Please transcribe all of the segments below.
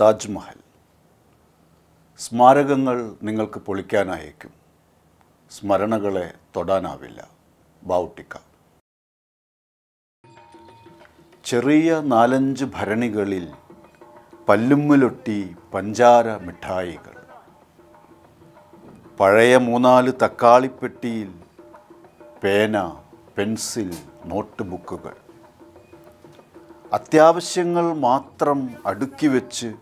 താജ്മഹൽ സ്മാരകങ്ങൾ നിങ്ങൾക്ക് പൊളിക്കാനായേക്കും. സ്മരണകളെ തൊടാനാവില്ല. ബൗട്ടിക്ക ചെറിയ നാലഞ്ച് ഭരണികളിൽ പല്ലുമ്മലൊട്ടി പഞ്ചാര മിഠായികൾ. പഴയ മൂന്നാൽ തക്കാളിപ്പെട്ടിയിൽ പേന പെൻസിൽ നോട്ട് ബുക്കുകൾ അത്യാവശ്യങ്ങൾ മാത്രം അടുക്കി വെച്ച്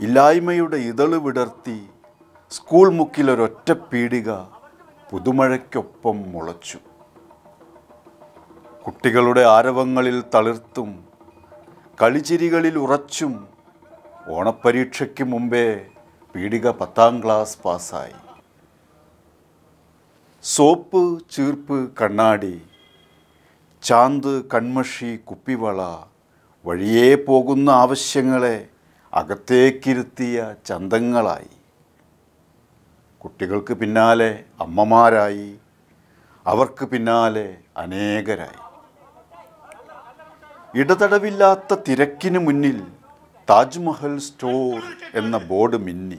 ഇല്ലായ്മയുടെ ഇതൾ വിടർത്തി സ്കൂൾ മുക്കിലൊരൊറ്റ പീടിക പുതുമഴയ്ക്കൊപ്പം മുളച്ചു. കുട്ടികളുടെ ആരവങ്ങളിൽ തളിർത്തും കളിചിരികളിൽ ഉറച്ചും ഓണപ്പരീക്ഷയ്ക്ക് മുമ്പേ പീടിക പത്താം ക്ലാസ് പാസ്സായി. സോപ്പ് ചീർപ്പ് കണ്ണാടി ചാന്ത് കൺമഷി കുപ്പിവള വഴിയേ പോകുന്ന ആവശ്യങ്ങളെ അകത്തേക്കിരുത്തിയ ചന്തങ്ങളായി. കുട്ടികൾക്ക് പിന്നാലെ അമ്മമാരായി. അവർക്ക് പിന്നാലെ അനേകരായി. ഇടതടവില്ലാത്ത തിരക്കിന് മുന്നിൽ താജ്മഹൽ സ്റ്റോർ എന്ന ബോർഡ് മിന്നി.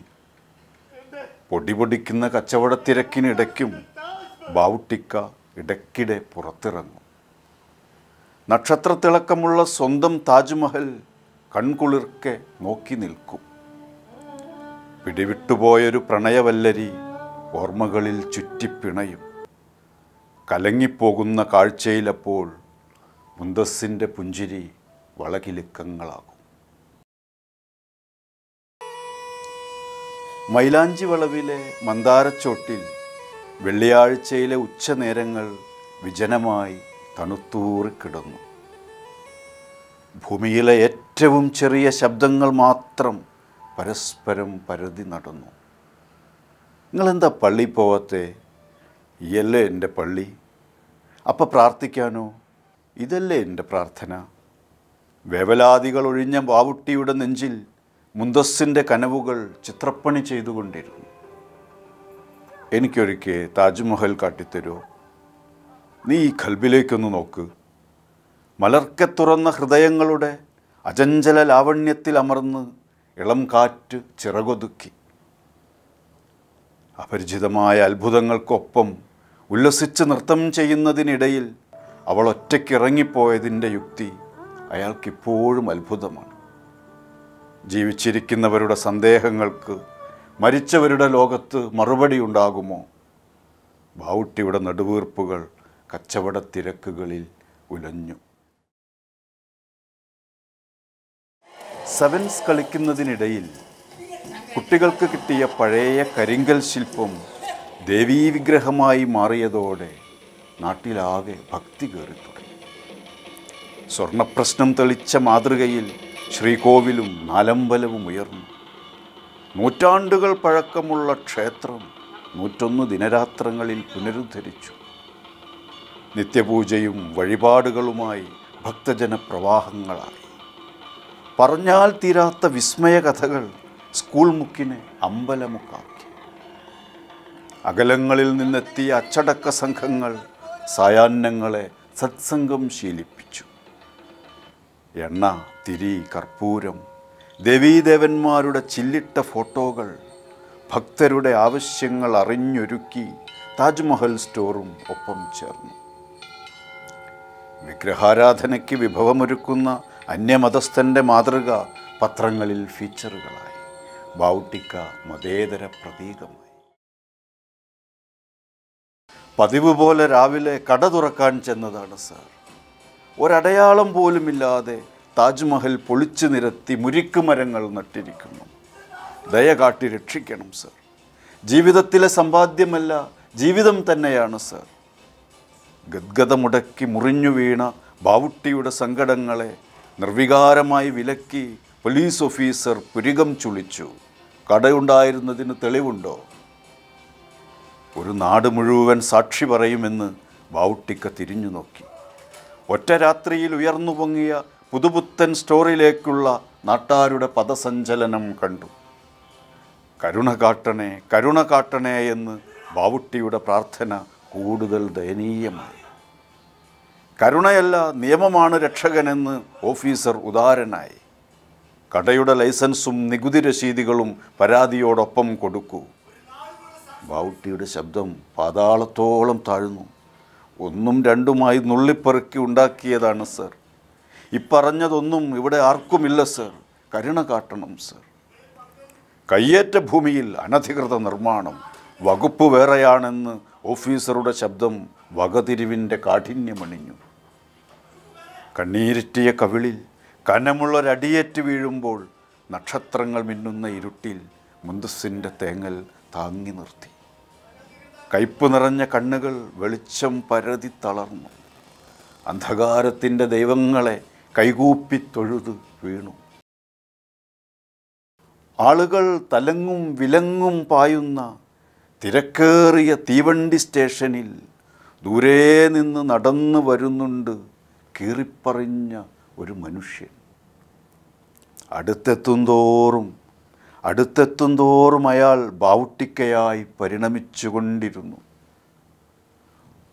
പൊടിപൊടിക്കുന്ന കച്ചവട തിരക്കിനിടയ്ക്കും ബാവുട്ടിക്ക ഇടയ്ക്കിടെ പുറത്തിറങ്ങും. നക്ഷത്രത്തിളക്കമുള്ള സ്വന്തം താജ്മഹൽ കൺകുളിർക്കെ നോക്കി നിൽക്കും. പിടിവിട്ടുപോയൊരു പ്രണയവല്ലരി ഓർമ്മകളിൽ ചുറ്റിപ്പിണയും. കലങ്ങിപ്പോകുന്ന കാഴ്ചയിലപ്പോൾ മുന്തസ്സിന്റെ പുഞ്ചിരി വളകിലുക്കങ്ങളാകും. മൈലാഞ്ചി വളവിലെ മന്ദാരച്ചോട്ടിൽ വെള്ളിയാഴ്ചയിലെ ഉച്ചനേരങ്ങൾ വിജനമായി തണുത്തൂറിക്കിടന്നു. ഭൂമിയിലെ ഏറ്റവും ചെറിയ ശബ്ദങ്ങൾ മാത്രം പരസ്പരം പരതി നടന്നു. നിങ്ങളെന്താ പള്ളി പോവാത്തെ? ഇയല്ലേ എന്റെ പള്ളി? അപ്പം പ്രാർത്ഥിക്കാനോ? ഇതല്ലേ എന്റെ പ്രാർത്ഥന? വേവലാദികൾ ഒഴിഞ്ഞ വാവുട്ടിയുടെ നെഞ്ചിൽ മുന്തസ്സിന്റെ കനവുകൾ ചിത്രപ്പണി ചെയ്തുകൊണ്ടിരുന്നു. എനിക്കൊരിക്കെ താജ്മഹൽ കാട്ടിത്തരുമോ? നീ ഈ ഖൽബിലേക്കൊന്ന് നോക്ക്. മലർക്കെ തുറന്ന ഹൃദയങ്ങളുടെ അചഞ്ചല ലാവണ്യത്തിൽ അമർന്ന് ഇളം കാറ്റ് ചിറകൊതുക്കി. അപരിചിതമായ അത്ഭുതങ്ങൾക്കൊപ്പം ഉല്ലസിച്ച് നൃത്തം ചെയ്യുന്നതിനിടയിൽ അവൾ ഒറ്റയ്ക്കിറങ്ങിപ്പോയതിന്റെ യുക്തി അയാൾക്കിപ്പോഴും അത്ഭുതമാണ്. ജീവിച്ചിരിക്കുന്നവരുടെ സന്ദേഹങ്ങൾക്ക് മരിച്ചവരുടെ ലോകത്ത് മറുപടി ഉണ്ടാകുമോ? ബാവുട്ടിയുടെ നടുവീർപ്പുകൾ കച്ചവട തിരക്കുകളിൽ ഉലഞ്ഞു. സെവൻസ് കളിക്കുന്നതിനിടയിൽ കുട്ടികൾക്ക് കിട്ടിയ പഴയ കരിങ്കൽ ശില്പം ദേവീവിഗ്രഹമായി മാറിയതോടെ നാട്ടിലാകെ ഭക്തി കയറി തുടങ്ങി. സ്വർണപ്രശ്നം തെളിച്ച മാതൃകയിൽ ശ്രീകോവിലും നാലമ്പലവും ഉയർന്നു. നൂറ്റാണ്ടുകൾ പഴക്കമുള്ള ക്ഷേത്രം നൂറ്റൊന്ന് ദിനരാത്രങ്ങളിൽ പുനരുദ്ധരിച്ചു. നിത്യപൂജയും വഴിപാടുകളുമായി ഭക്തജന പ്രവാഹങ്ങളായി പറഞ്ഞാൽ തീരാത്ത വിസ്മയ കഥകൾ സ്കൂൾ മുക്കിനെ അമ്പലമുക്കാക്കി. അകലങ്ങളിൽ നിന്നെത്തിയ അച്ചടക്ക സംഘങ്ങൾ സായാഹ്നങ്ങളെ സത്സംഗം ശീലിപ്പിച്ചു. എണ്ണ തിരി കർപ്പൂരം ദേവീദേവന്മാരുടെ ചില്ലിട്ട ഫോട്ടോകൾ ഭക്തരുടെ ആവശ്യങ്ങൾ അറിഞ്ഞൊരുക്കി താജ്മഹൽ സ്റ്റോറും ഒപ്പം ചേർന്നു. വിഗ്രഹാരാധനയ്ക്ക് വിഭവമൊരുക്കുന്ന അന്യമതസ്ഥന്റെ മാതൃക പത്രങ്ങളിൽ ഫീച്ചറുകളായി. ബൗട്ടിക്ക മതേതര പ്രതീകമായി. പതിവ് പോലെ രാവിലെ കട തുറക്കാൻ ചെന്നതാണ് സാർ. ഒരടയാളം പോലുമില്ലാതെ താജ്മഹൽ പൊളിച്ചു നിരത്തി മുരിക്കുമരങ്ങൾ നട്ടിരിക്കുന്നു. ദയ കാട്ടി രക്ഷിക്കണം സർ. ജീവിതത്തിലെ സമ്പാദ്യമല്ല ജീവിതം തന്നെയാണ് സർ. ഗദ്ഗത മുടക്കി മുറിഞ്ഞു വീണ ബാവുട്ടിയുടെ സങ്കടങ്ങളെ നിർവികാരമായി വിലക്കി പോലീസ് ഓഫീസർ പുരികം ചുളിച്ചു. കടയുണ്ടായിരുന്നതിന് തെളിവുണ്ടോ? ഒരു നാട് മുഴുവൻ സാക്ഷി പറയുമെന്ന് ബൗട്ടിക്ക തിരിഞ്ഞു നോക്കി. ഒറ്റ രാത്രിയിൽ ഉയർന്നു പൊങ്ങിയ പുതുപുത്തൻ സ്റ്റോറിലേക്കുള്ള നാട്ടാരുടെ പദസഞ്ചലനം കണ്ടു. കരുണ കാട്ടണേ കരുണ കാട്ടണേ എന്ന് ബാവുട്ടിയുടെ പ്രാർത്ഥന കൂടുതൽ ദയനീയമായി. കരുണയല്ല നിയമമാണ് രക്ഷകനെന്ന് ഓഫീസർ ഉദാരനായി. കടയുടെ ലൈസൻസും നികുതി രശീതികളും പരാതിയോടൊപ്പം കൊടുക്കൂ. ബൗട്ടിയുടെ ശബ്ദം പാതാളത്തോളം താഴ്ന്നു. ഒന്നും രണ്ടുമായി നുള്ളിപ്പെറുക്കി ഉണ്ടാക്കിയതാണ് സർ. ഇപ്പറഞ്ഞതൊന്നും ഇവിടെ ആർക്കുമില്ല സർ. കരുണ കാട്ടണം സർ. കയ്യേറ്റ ഭൂമിയിൽ അനധികൃത നിർമ്മാണം വകുപ്പ് വേറെയാണെന്ന് ഓഫീസറുടെ ശബ്ദം വകതിരിവിന്റെ കാഠിന്യമണിഞ്ഞു. കണ്ണീരിറ്റിയ കവിളിൽ കനമുള്ളൊരടിയേറ്റ് വീഴുമ്പോൾ നക്ഷത്രങ്ങൾ മിന്നുന്ന ഇരുട്ടിൽ മുന്തസ്സിന്റെ തേങ്ങൽ താങ്ങി നിർത്തി. കയ്പ് നിറഞ്ഞ കണ്ണുകൾ വെളിച്ചം പരതി തളർന്നു. അന്ധകാരത്തിന്റെ ദൈവങ്ങളെ കൈകൂപ്പി തൊഴുത് വീണു. ആളുകൾ തലങ്ങും വിലങ്ങും പായുന്ന തിരക്കേറിയ തീവണ്ടി സ്റ്റേഷനിൽ ദൂരെ നിന്ന് നടന്നു വരുന്നുണ്ട് കീറിപ്പറിഞ്ഞ ഒരു മനുഷ്യൻ. അടുത്തെത്തും തോറും അടുത്തെത്തും തോറും അയാൾ ബാവുട്ടിക്കയായി പരിണമിച്ചുകൊണ്ടിരുന്നു.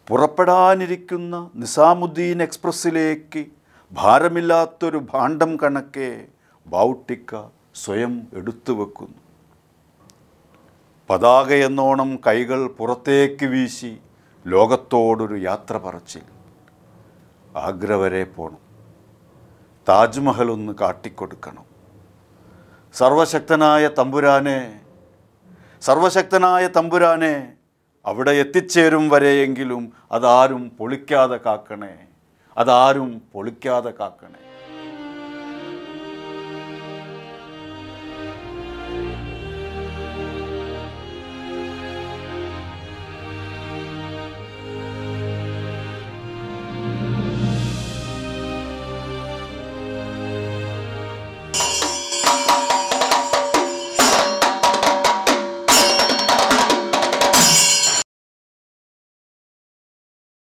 പുറപ്പെടാനിരിക്കുന്ന നിസാമുദ്ദീൻ എക്സ്പ്രസ്സിലേക്ക് ഭാരമില്ലാത്തൊരു ഭാണ്ഡം കണക്കെ ബാവുട്ടിക്ക സ്വയം എടുത്തു വെക്കുന്നു. പതാകയെന്നോണം കൈകൾ പുറത്തേക്ക് വീശി ലോകത്തോടൊരു യാത്ര പറച്ചിൽ. ആഗ്ര വരെ പോകണം താജ്മഹൽ ഒന്ന് കാട്ടിക്കൊടുക്കണം. സർവശക്തനായ തമ്പുരാനെ സർവശക്തനായ തമ്പുരാനെ അവിടെ എത്തിച്ചേരും വരെയെങ്കിലും അതാരും പൊളിക്കാതെ കാക്കണേ അതാരും പൊളിക്കാതെ കാക്കണേ.